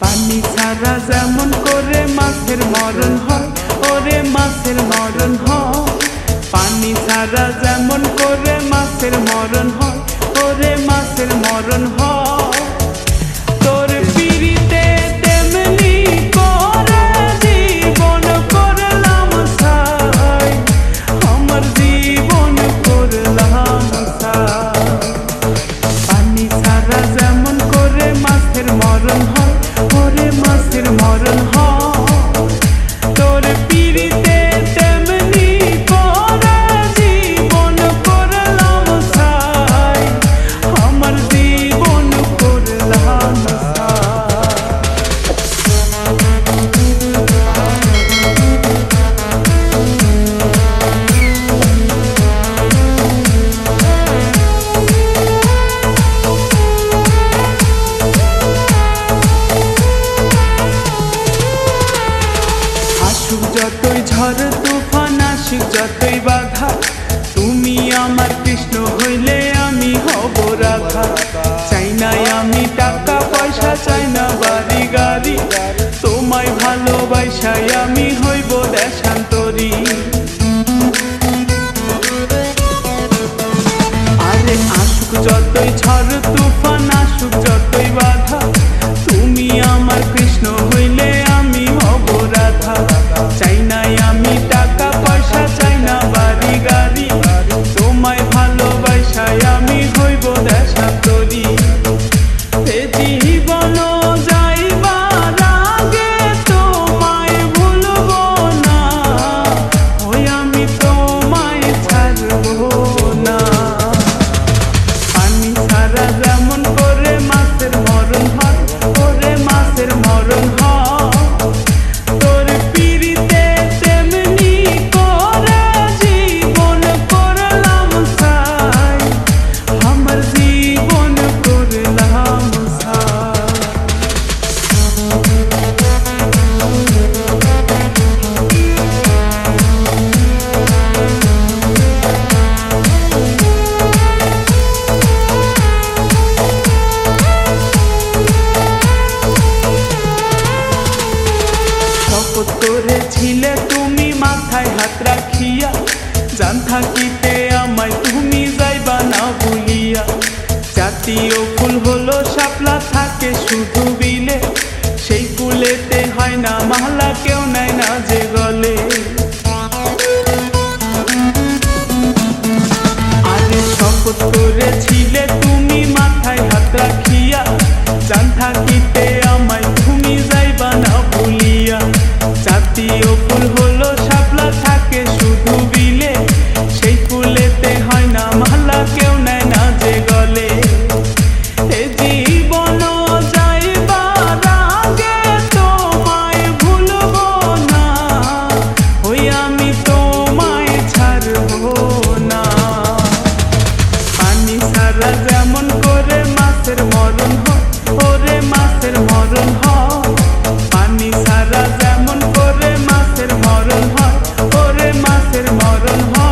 পানি ছাড়া যেমন করে মাছের মরণ হয়, ওরে মাছের মরণ হয়। পানি ছাড়া যেমন করে মাছের মরণ হয়, ওরে মাছের মরণ হয়। যতই ঝড় তুফান আসি যতই বাধা, তুমি আমার কৃষ্ণ হইলে আমি হব রাধা। চাই না আমি টাকা, পয়সা, চাই না বাড়ি, গাড়ি। তোমায় ভালোবাসায় আমি হইব দেশান্তরি। আরে আসুক যতই ঝড় তুফান вот Oh,